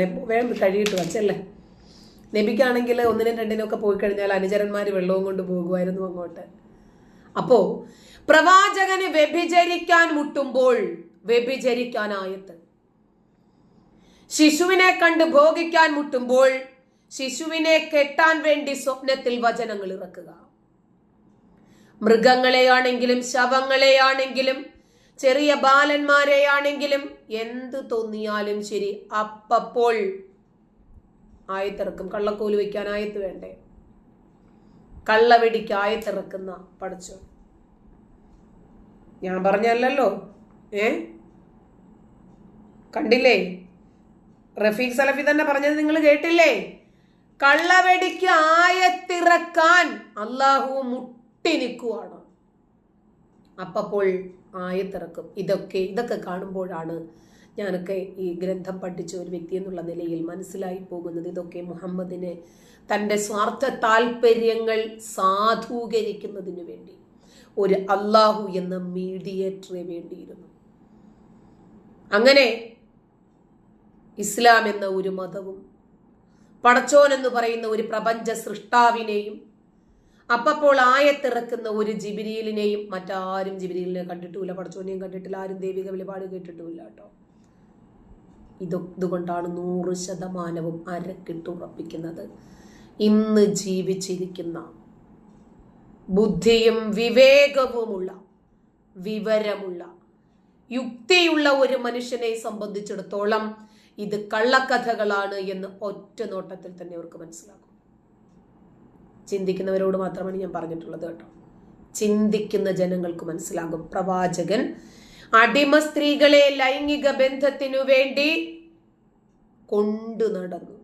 വേഗം കഴിയിട്ട് വച്ചല്ലേ നബിക്കാണെങ്കിൽ ഒന്നിനും രണ്ടിനും ഒക്കെ പോയി കഴിഞ്ഞാൽ അനുചരന്മാർ വെള്ളവും കൊണ്ട് പോകുമായിരുന്നു അങ്ങോട്ട്. അപ്പോ പ്രവാചകന് വ്യഭിചരിക്കാൻ മുട്ടുമ്പോൾ വ്യഭിചരിക്കാനായത്ത് ശിശുവിനെ കണ്ട് ഭോഗിക്കാൻ മുട്ടുമ്പോൾ ശിശുവിനെ കെട്ടാൻ വേണ്ടി സ്വപ്നത്തിൽ വചനങ്ങൾ ഇറക്കുക. മൃഗങ്ങളെയാണെങ്കിലും ശവങ്ങളെയാണെങ്കിലും ചെറിയ ബാലന്മാരെയാണെങ്കിലും എന്ത് തോന്നിയാലും ശരി അപ്പപ്പോൾ ആയത്തിറക്കും. കള്ളക്കോൽ വയ്ക്കാൻ ആയത്ത് വേണ്ടേ? കള്ളവെടിക്ക് ആയത്തിറക്കുന്ന പഠിച്ചു? ഞാൻ പറഞ്ഞല്ലോ ഏ? കണ്ടില്ലേ? റഫീഖ് സലഫി തന്നെ പറഞ്ഞത് നിങ്ങൾ കേട്ടില്ലേ? കള്ളവെടിക്ക് ആയത്തിറക്കാൻ അള്ളാഹു മുട്ടി നിൽക്കുവാണ്. അപ്പപ്പോൾ ആയത്തിറക്കും. ഇതൊക്കെ ഇതൊക്കെ കാണുമ്പോഴാണ് ഞാനൊക്കെ ഈ ഗ്രന്ഥം പഠിച്ച ഒരു വ്യക്തി എന്നുള്ള നിലയിൽ മനസ്സിലായി പോകുന്നത്. ഇതൊക്കെ മുഹമ്മദിനെ തന്റെ സ്വാർത്ഥ താല്പര്യങ്ങൾ സാധൂകരിക്കുന്നതിന് വേണ്ടി ഒരു അള്ളാഹു എന്ന മീഡിയേറ്ററെ വേണ്ടിയിരുന്നു. അങ്ങനെ ഇസ്ലാം എന്ന ഒരു മതവും പടച്ചോൻ എന്ന് പറയുന്ന ഒരു പ്രപഞ്ച സൃഷ്ടാവിനെയും അപ്പപ്പോൾ ആയത്തിറക്കുന്ന ഒരു ജിബിരിയിലിനെയും മറ്റാരും ജിബിരിയിലിനെ കണ്ടിട്ടുമില്ല. പടച്ചോനെയും കണ്ടിട്ടില്ല. ആരും ദൈവിക വെളിപാട് കേട്ടിട്ടുമില്ല കേട്ടോ. ഇത് ഇതുകൊണ്ടാണ് നൂറ് ശതമാനവും അരക്കിട്ടുറപ്പിക്കുന്നത് ഇന്ന് ജീവിച്ചിരിക്കുന്ന ബുദ്ധിയും വിവേകവുമുള്ള വിവരമുള്ള യുക്തിയുള്ള ഒരു മനുഷ്യനെ സംബന്ധിച്ചിടത്തോളം ഇത് കള്ളക്കഥകളാണ് എന്ന് ഒറ്റ നോട്ടത്തിൽ തന്നെ അവർക്ക് മനസ്സിലാകും. ചിന്തിക്കുന്നവരോട് മാത്രമാണ് ഞാൻ പറഞ്ഞിട്ടുള്ളത് കേട്ടോ. ചിന്തിക്കുന്ന ജനങ്ങൾക്ക് മനസ്സിലാകും. പ്രവാചകൻ അടിമ സ്ത്രീകളെ ലൈംഗിക ബന്ധത്തിനു വേണ്ടി കൊണ്ടു നടന്നു.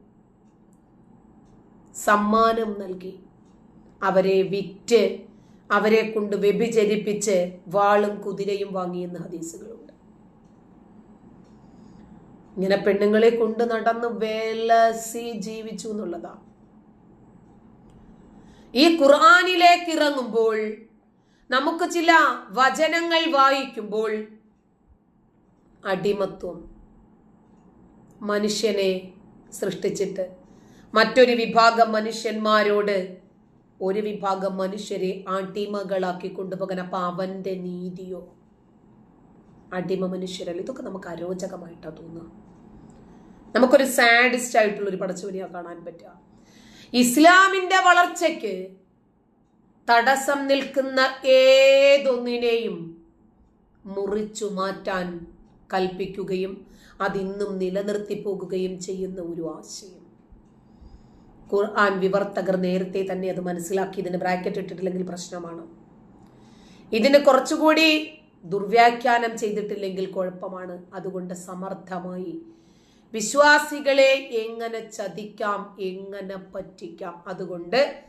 സമ്മാനം നൽകി. അവരെ വിറ്റ് അവരെ കൊണ്ട് വ്യഭിചരിപ്പിച്ച് വാളും കുതിരയും വാങ്ങിയെന്ന് ഹദീസുകളുണ്ട്. ഇങ്ങനെ പെണ്ണുങ്ങളെ കൊണ്ട് നടന്ന് വേലസി ജീവിച്ചു എന്നുള്ളതാ. ഈ ഖുർആാനിലേക്ക് ഇറങ്ങുമ്പോൾ നമുക്ക് ചില വചനങ്ങൾ വായിക്കുമ്പോൾ അടിമത്വം മനുഷ്യനെ സൃഷ്ടിച്ചിട്ട് മറ്റൊരു വിഭാഗം മനുഷ്യന്മാരോട് ഒരു വിഭാഗം മനുഷ്യരെ അടിമകളാക്കി കൊണ്ടുപോകാൻ അപ്പൊ അവന്റെ നീതിയോ? അടിമ മനുഷ്യരല്ല? ഇതൊക്കെ നമുക്ക് അരോചകമായിട്ടാണ് തോന്നുക. നമുക്കൊരു സാഡിസ്റ്റ് ആയിട്ടുള്ള ഒരു പടച്ചുവനിയാ കാണാൻ പറ്റുക. ഇസ്ലാമിന്റെ വളർച്ചയ്ക്ക് തടസ്സം നിൽക്കുന്ന ഏതൊന്നിനെയും മുറിച്ചു മാറ്റാൻ കൽപ്പിക്കുകയും അതിന്നും നിലനിർത്തി പോകുകയും ചെയ്യുന്ന ഒരു ആശയം. ഖുർആൻ വിവർത്തകർ നേരത്തെ തന്നെ അത് മനസ്സിലാക്കി. ഇതിന് ബ്രാക്കറ്റ് ഇട്ടിട്ടില്ലെങ്കിൽ പ്രശ്നമാണ്. ഇതിന് കുറച്ചുകൂടി ദുർവ്യാഖ്യാനം ചെയ്തിട്ടില്ലെങ്കിൽ കുഴപ്പമാണ്. അതുകൊണ്ട് സമർത്ഥമായി വിശ്വാസികളെ എങ്ങനെ ചതിക്കാം എങ്ങനെ പറ്റിക്കാം? അതുകൊണ്ട്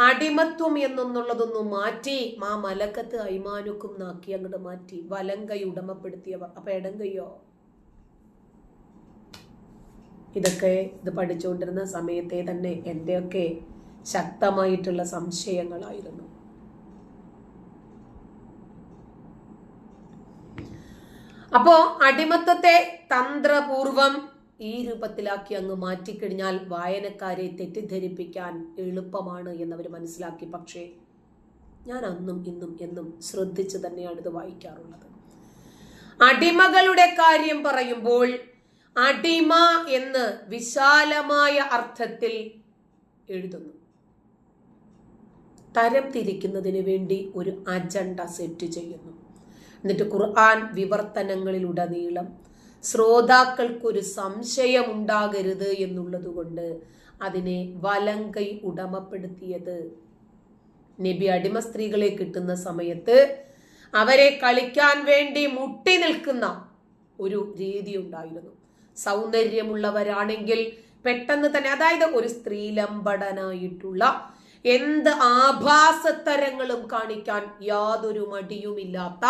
അടിമത്വം എന്നൊന്നുള്ളതൊന്നും മാറ്റി മാ മലക്കത്ത് അയ്മാനുക്കും നാക്കി അങ്ങോട്ട് മാറ്റി. വലങ്കൈ ഉടമപ്പെടുത്തിയവർ. അപ്പൊ ഇടങ്കയ്യോ ഇതൊക്കെ ഇത് പഠിച്ചുകൊണ്ടിരുന്ന സമയത്തെ തന്നെ എന്റെയൊക്കെ ശക്തമായിട്ടുള്ള സംശയങ്ങളായിരുന്നു. അപ്പോ അടിമത്തത്തെ തന്ത്രപൂർവം ഈ രൂപത്തിലാക്കി അങ്ങ് മാറ്റിക്കഴിഞ്ഞാൽ വായനക്കാരെ തെറ്റിദ്ധരിപ്പിക്കാൻ എളുപ്പമാണ് എന്നവർ മനസ്സിലാക്കി. പക്ഷേ ഞാൻ അന്നും ഇന്നും എന്നും ശ്രദ്ധിച്ച് തന്നെയാണ് ഇത് വായിക്കാറുള്ളത്. അടിമകളുടെ കാര്യം പറയുമ്പോൾ അടിമ എന്ന് വിശാലമായ അർത്ഥത്തിൽ എഴുതുന്നു. തരം തിരിക്കുന്നതിന് വേണ്ടി ഒരു അജണ്ട സെറ്റ് ചെയ്യുന്നു. എന്നിട്ട് ഖുർആൻ വിവർത്തനങ്ങളിലുടനീളം ശ്രോതാക്കൾക്കൊരു സംശയം ഉണ്ടാകരുത് എന്നുള്ളത് കൊണ്ട് അതിനെ വലങ്കൈ ഉടമപ്പെടുത്തിയത്. നബി അടിമ സ്ത്രീകളെ കിട്ടുന്ന സമയത്ത് അവരെ കളിക്കാൻ വേണ്ടി മുട്ടി നിൽക്കുന്ന ഒരു രീതി ഉണ്ടായിരുന്നു. സൗന്ദര്യമുള്ളവരാണെങ്കിൽ പെട്ടെന്ന് തന്നെ അതായത് ഒരു സ്ത്രീലമ്പടനായിട്ടുള്ള എന്ത് ആഭാസത്തരങ്ങളും കാണിക്കാൻ യാതൊരു മടിയുമില്ലാത്ത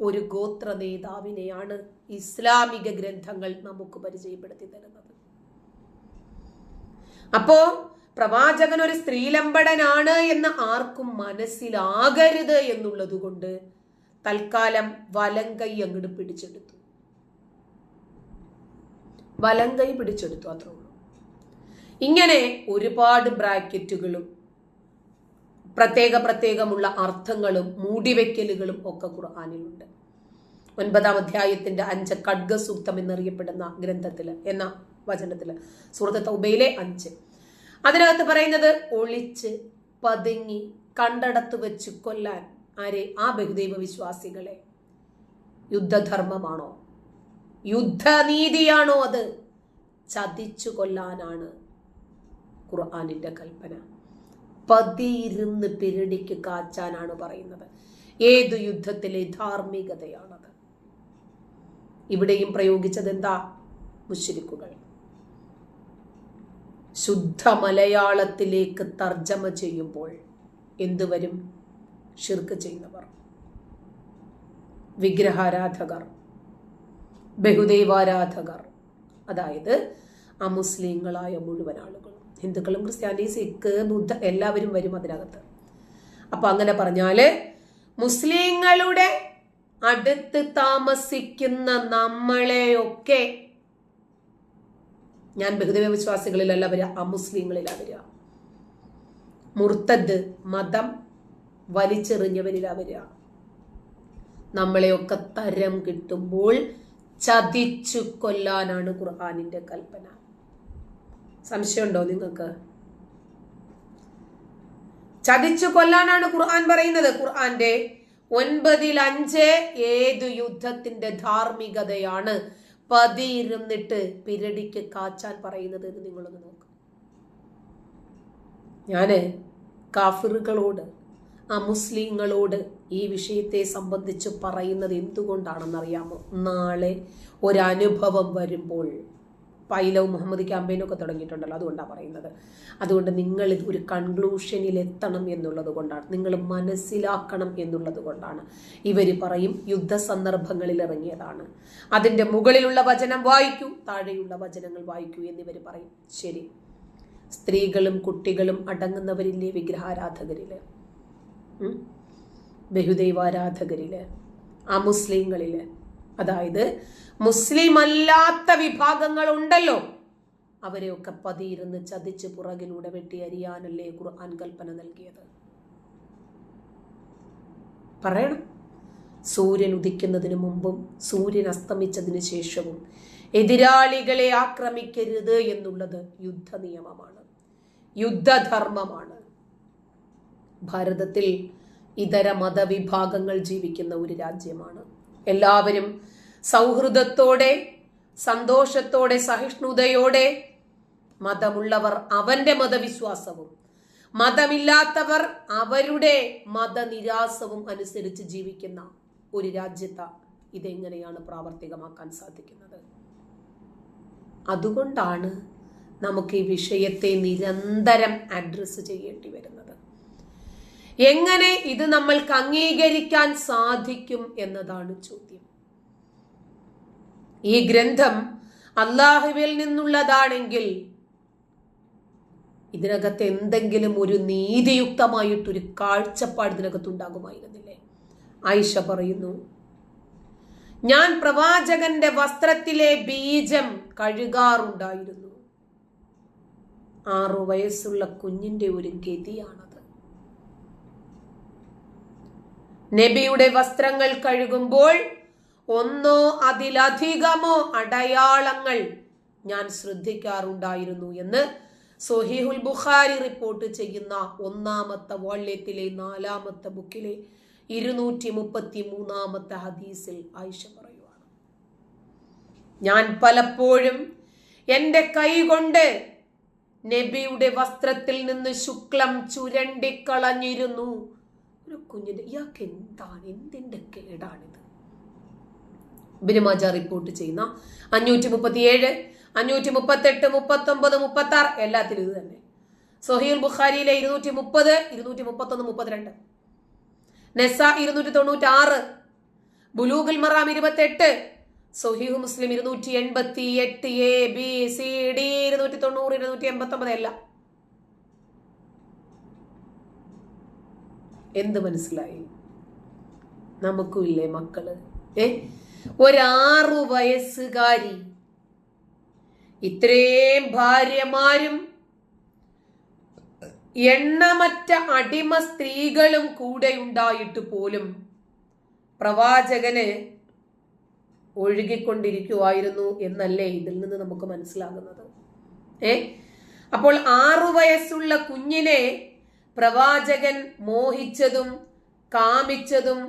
ഒരു ഗോത്ര നേതാവിനെയാണ് ഇസ്ലാമിക ഗ്രന്ഥങ്ങൾ നമുക്ക് പരിചയപ്പെടുത്തി തരുന്നത്. അപ്പോ പ്രവാചകൻ ഒരു സ്ത്രീലമ്പടനാണ് എന്ന് ആർക്കും മനസ്സിലാകരുത് എന്നുള്ളത് കൊണ്ട് തൽക്കാലം വലങ്കൈ അങ്ങോട്ട് പിടിച്ചെടുത്തു. വലങ്കൈ പിടിച്ചെടുത്തു അത്രേ ഉള്ളൂ. ഇങ്ങനെ ഒരുപാട് ബ്രാക്കറ്റുകളും പ്രത്യേക പ്രത്യേകമുള്ള അർത്ഥങ്ങളും മൂടിവെക്കലുകളും ഒക്കെ ഖുർആാനിലുണ്ട്. ഒൻപതാം അധ്യായത്തിന്റെ അഞ്ച് ഖഡ്ഗസൂക്തം എന്നറിയപ്പെടുന്ന ഗ്രന്ഥത്തിൽ എന്ന വചനത്തിൽ സുഹൃത്ത് തൗബയിലെ അഞ്ച്. അതിനകത്ത് പറയുന്നത് ഒളിച്ച് പതുങ്ങി കണ്ടടത്ത് വെച്ച് കൊല്ലാൻ ആരെ? ആ ബഹുദൈവ വിശ്വാസികളെ യുദ്ധധർമ്മമാണോ? യുദ്ധനീതിയാണോ അത്? ചതിച്ചു കൊല്ലാനാണ് ഖുർആാനിന്റെ കൽപ്പന. പതിയിരുന്ന് പിരടിക്ക് കാച്ചാനാണ് പറയുന്നത്. ഏതു യുദ്ധത്തിലെ ധാർമ്മികതയാണത്? ഇവിടെയും പ്രയോഗിച്ചത് എന്താ മുശ്രിക്കുകൾ. ശുദ്ധ മലയാളത്തിലേക്ക് തർജമ ചെയ്യുമ്പോൾ എന്തുവരും? ഷിർക്ക് ചെയ്യുന്നവർ. വിഗ്രഹാരാധകർ. ബഹുദൈവാരാധകർ. അതായത് അമുസ്ലിങ്ങളായ മുഴുവൻ ആളുകളും ഹിന്ദുക്കളും ക്രിസ്ത്യാനി സിഖ് ബുദ്ധ എല്ലാവരും വരും അതിനകത്ത്. അപ്പൊ അങ്ങനെ പറഞ്ഞാൽ മുസ്ലിങ്ങളുടെ അടുത്ത് താമസിക്കുന്ന നമ്മളെയൊക്കെ ഞാൻ ബഹുദൈവ വിശ്വാസികളിലല്ല വരിക അമുസ്ലിങ്ങളിലാ വരിക. മുർത്തദ് മതം വലിച്ചെറിഞ്ഞവരിലാ വരിക. നമ്മളെയൊക്കെ തരം കിട്ടുമ്പോൾ ചതിച്ചു കൊല്ലാനാണ് ഖുർആാനിന്റെ കൽപ്പന. സംശയമുണ്ടോ നിങ്ങൾക്ക്? ചതിച്ചു കൊല്ലാനാണ് ഖുർആൻ പറയുന്നത്. ഖുർആന്റെ ഒൻപതിൽ അഞ്ച് ഏതു യുദ്ധത്തിന്റെ ധാർമ്മികതയാണ് പതിയിരുന്നിട്ട് പിരടിക്ക് കാച്ചാൻ പറയുന്നത് എന്ന് നിങ്ങളൊന്ന് നോക്ക്. ഞാൻ കാഫിറുകളോട് ആ മുസ്ലിങ്ങളോട് ഈ വിഷയത്തെ സംബന്ധിച്ച് പറയുന്നത് എന്തുകൊണ്ടാണെന്നറിയാമോ? നാളെ ഒരനുഭവം വരുമ്പോൾ പൈലവ് മുഹമ്മദ് ക്യാമ്പയിനൊക്കെ തുടങ്ങിയിട്ടുണ്ടല്ലോ അതുകൊണ്ടാണ് പറയുന്നത്. അതുകൊണ്ട് നിങ്ങൾ ഒരു കൺക്ലൂഷനിൽ എത്തണം എന്നുള്ളത് കൊണ്ടാണ്. നിങ്ങൾ മനസ്സിലാക്കണം എന്നുള്ളത് കൊണ്ടാണ്. ഇവർ പറയും യുദ്ധ സന്ദർഭങ്ങളിൽ ഇറങ്ങിയതാണ്. അതിന്റെ മുകളിലുള്ള വചനം വായിക്കൂ താഴെയുള്ള വചനങ്ങൾ വായിക്കൂ എന്നിവർ പറയും. ശരി. സ്ത്രീകളും കുട്ടികളും അടങ്ങുന്നവരില്ലേ വിഗ്രഹാരാധകരിൽ? ബഹുദൈവാരാധകരിൽ? അമുസ്ലിങ്ങളിൽ അതായത് മുസ്ലിം അല്ലാത്ത വിഭാഗങ്ങൾ ഉണ്ടല്ലോ അവരെയൊക്കെ പതിയിരുന്ന് ചതിച്ച് പുറകിലൂടെ വെട്ടി അരിയാനല്ലേ ഖുർആൻ കൽപ്പന നൽകിയത്? പറയണം. സൂര്യൻ ഉദിക്കുന്നതിന് മുമ്പും സൂര്യൻ അസ്തമിച്ചതിന് ശേഷവും എതിരാളികളെ ആക്രമിക്കരുത് എന്നുള്ളത് യുദ്ധ നിയമമാണ് യുദ്ധധർമ്മമാണ്. ഭാരതത്തിൽ ഇതര മതവിഭാഗങ്ങൾ ജീവിക്കുന്ന ഒരു രാജ്യമാണ്. എല്ലാവരും സൗഹൃദത്തോടെ സന്തോഷത്തോടെ സഹിഷ്ണുതയോടെ മതമുള്ളവർ അവന്റെ മതവിശ്വാസവും മതമില്ലാത്തവർ അവരുടെ മതനിരാസവും അനുസരിച്ച് ജീവിക്കുന്ന ഒരു രാജ്യത്ത് ഇതെങ്ങനെയാണ് പ്രാവർത്തികമാക്കാൻ സാധിക്കുന്നത്? അതുകൊണ്ടാണ് നമുക്ക് ഈ വിഷയത്തെ നിരന്തരം അഡ്രസ്സ് ചെയ്യേണ്ടി വരുന്നത്. എങ്ങനെ ഇത് നമ്മൾക്ക് അംഗീകരിക്കാൻ സാധിക്കും എന്നതാണ് ചോദ്യം. ഈ ഗ്രന്ഥം അള്ളാഹുവിൽ നിന്നുള്ളതാണെങ്കിൽ ഇതിനകത്ത് എന്തെങ്കിലും ഒരു നീതിയുക്തമായിട്ടൊരു കാഴ്ചപ്പാട് ഇതിനകത്ത് ഉണ്ടാകുമായിരുന്നില്ലേ? ആയിഷ പറയുന്നു ഞാൻ പ്രവാചകന്റെ വസ്ത്രത്തിലെ ബീജം കഴുകാറുണ്ടായിരുന്നു. ആറു വയസ്സുള്ള കുഞ്ഞിന്റെ ഒരു ഗതിയാണത് നബിയുടെ വസ്ത്രങ്ങൾ കഴുകുമ്പോൾ ഒന്നോ അതിലധികമോ അടയാളങ്ങൾ ഞാൻ ശ്രദ്ധിക്കാറുണ്ടായിരുന്നു എന്ന് സൊഹീഹുൽ ബുഖാരി റിപ്പോർട്ട് ചെയ്യുന്ന ഒന്നാമത്തെ വാള്യത്തിലെ നാലാമത്തെ ബുക്കിലെ ഇരുന്നൂറ്റി മുപ്പത്തി മൂന്നാമത്തെ ഹദീസിൽ ആയിഷ പറയുവാണ്. ഞാൻ പലപ്പോഴും എന്റെ കൈ കൊണ്ട് നബിയുടെ വസ്ത്രത്തിൽ നിന്ന് ശുക്ലം ചുരണ്ടിക്കളഞ്ഞിരുന്നു. ഒരു കുഞ്ഞിന്റെ ഇയാൾക്ക് എന്താണ്? എന്തിന്റെ കേടാണിത്? ബിനുമാജ റിപ്പോർട്ട് ചെയ്യുന്ന അഞ്ഞൂറ്റി മുപ്പത്തി ഏഴ് അഞ്ഞൂറ്റി മുപ്പത്തെട്ട് മുപ്പത്തി ഒമ്പത് മുപ്പത്തി ആറ് എല്ലാത്തിലും ഇത് തന്നെ. സൊഹീൽ ബുഖാരിയിലെ ഇരുന്നൂറ്റി മുപ്പത് ഇരുന്നൂറ്റി മുപ്പത്തൊന്ന് മുപ്പത്തിരണ്ട്. നെസ ഇരുന്നൂറ്റി തൊണ്ണൂറ്റി ആറ് ബുലൂഗുൽ മറാം ഇരുപത്തെട്ട്. സൊഹീഹു മുസ്ലിം ഇരുന്നൂറ്റി എൺപത്തി എട്ട് എ ബി സി ഡി ഇരുന്നൂറ്റി തൊണ്ണൂറ് ഇരുന്നൂറ്റി എൺപത്തി ഒമ്പത് എല്ലാം. എന്ത് മനസ്സിലായി? നമുക്കും ഇല്ലേ മക്കൾ? ഏ? ഒരാറു വയസ്സുകാരി. ഇത്രയും ഭാര്യമാരും എണ്ണമറ്റ അടിമ സ്ത്രീകളും കൂടെ ഉണ്ടായിട്ട് പോലും പ്രവാചകന് ഒഴുകിക്കൊണ്ടിരിക്കുമായിരുന്നു എന്നല്ലേ ഇതിൽ നിന്ന് നമുക്ക് മനസ്സിലാകുന്നത്? ഏ? അപ്പോൾ ആറു വയസ്സുള്ള കുഞ്ഞിനെ പ്രവാചകൻ മോഹിച്ചതും കാമിച്ചതും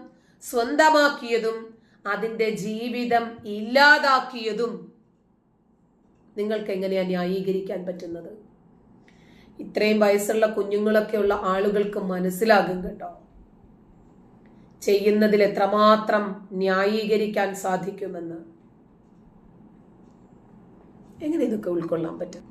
സ്വന്തമാക്കിയതും അതിന്റെ ജീവിതം ഇല്ലാതാക്കിയതും നിങ്ങൾക്ക് എങ്ങനെയാണ് ന്യായീകരിക്കാൻ പറ്റുന്നത്? ഇത്രയും വയസ്സുള്ള കുഞ്ഞുങ്ങളൊക്കെ ഉള്ള ആളുകൾക്ക് മനസ്സിലാകും കേട്ടോ. ചെയ്യുന്നതിൽ എത്രമാത്രം ന്യായീകരിക്കാൻ സാധിക്കുമെന്ന്. എങ്ങനെ ഇതൊക്കെ ഉൾക്കൊള്ളാൻ പറ്റും?